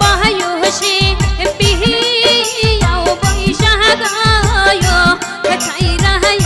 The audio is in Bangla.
বয়সে পিহিয়াও বৈশাগায় ছাইরা আসলাম